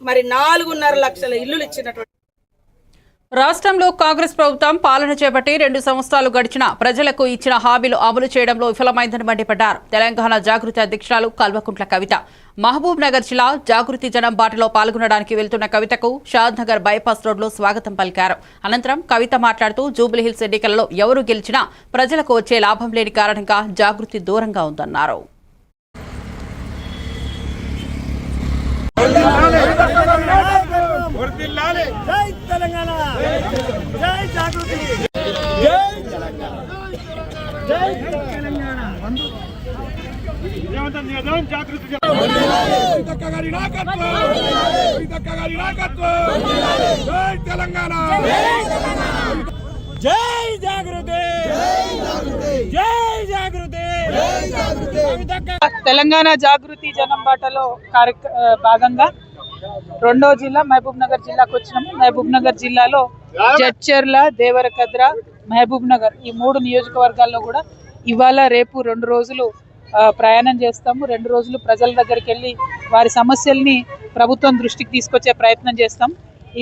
మరి నాలుగున్నర లక్షల ఇల్లులు ఇచ్చినటువంటి రాష్ట్రంలో కాంగ్రెస్ ప్రభుత్వం పాలన చేపట్టి రెండు సంవత్సరాలు గడిచిన ప్రజలకు ఇచ్చిన హామీలు అమలు చేయడంలో విఫలమైందని మండిపడ్డారు. తెలంగాణ జాగృతి అధ్యక్షురాలు కల్వకుంట్ల కవిత. మహబూబ్ నగర్ జిల్లా జాగృతి జనం బాటలో పాల్గొనడానికి వెళ్తున్న కవితకు షాద్ నగర్ బైపాస్ రోడ్లో స్వాగతం పలికారు. అనంతరం కవిత మాట్లాడుతూ జూబ్లీహిల్స్ ఎన్నికలలో ఎవరు గెలిచినా ప్రజలకు వచ్చే లాభం లేని కారణంగా జాగృతి దూరంగా ఉందన్నారు జై తెలంగాణ జై జాగృతి జై జాగృతి గారి నాయకత్వం జై తెలంగాణ జై జాగృతి జై జాగృతి తెలంగాణ జాగృతి జనం బాటలో భాగంగా రెండో జిల్లా మహబూబ్ నగర్ జిల్లాకు వచ్చినాము. మహబూబ్ నగర్ జిల్లాలో జడ్చర్ల దేవరకద్ర మహబూబ్ నగర్ ఈ మూడు నియోజకవర్గాల్లో కూడా ఇవాళ రేపు రెండు రోజులు ప్రయాణం చేస్తాము. రెండు రోజులు ప్రజల దగ్గరికి వెళ్ళి వారి సమస్యల్ని ప్రభుత్వం దృష్టికి తీసుకొచ్చే ప్రయత్నం చేస్తాం.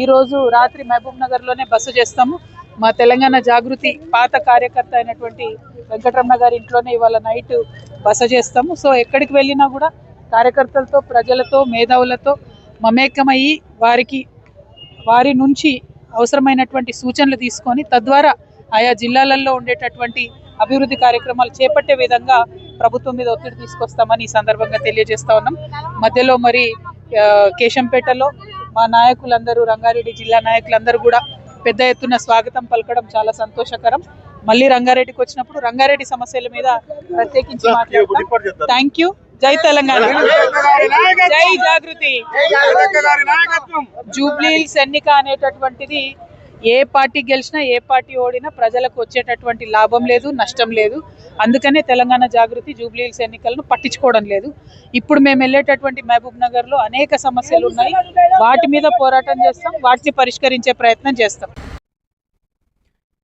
ఈరోజు రాత్రి మహబూబ్ నగర్లోనే బస చేస్తాము. మా తెలంగాణ జాగృతి పాత కార్యకర్త అయినటువంటి వెంకటరమణ గారి ఇంట్లోనే ఇవాళ నైట్ బస చేస్తాము. సో ఎక్కడికి వెళ్ళినా కూడా కార్యకర్తలతో ప్రజలతో మేధావులతో మమేకమయ్యి వారికి వారి నుంచి అవసరమైనటువంటి సూచనలు తీసుకొని తద్వారా ఆయా జిల్లాలలో ఉండేటటువంటి అభివృద్ధి కార్యక్రమాలు చేపట్టే విధంగా ప్రభుత్వం మీద ఒత్తిడి తీసుకొస్తామని ఈ సందర్భంగా తెలియజేస్తా ఉన్నాం. మధ్యలో మరి కేశంపేటలో మా నాయకులందరూ రంగారెడ్డి జిల్లా నాయకులందరూ కూడా పెద్ద ఎత్తున స్వాగతం పలకడం చాలా సంతోషకరం. మళ్ళీ రంగారెడ్డికి వచ్చినప్పుడు రంగారెడ్డి సమస్యల మీద ప్రత్యేకించి మాట్లాడతాం. థ్యాంక్ యూ జై తెలంగాణ. జై జాగృతి. జూబ్లీహిల్స్ ఎన్నిక అనేటటువంటిది ఏ పార్టీ గెలిచినా ఏ పార్టీ ఓడినా ప్రజలకు వచ్చేటటువంటి లాభం లేదు నష్టం లేదు. అందుకనే తెలంగాణ జాగృతి జూబ్లీహిల్స్ ఎన్నికలను పట్టించుకోవడం లేదు. ఇప్పుడు మేము వెళ్ళేటటువంటి మహబూబ్ నగర్లో అనేక సమస్యలు ఉన్నాయి. వాటి మీద పోరాటం చేస్తాం వాటిని పరిష్కరించే ప్రయత్నం చేస్తాం.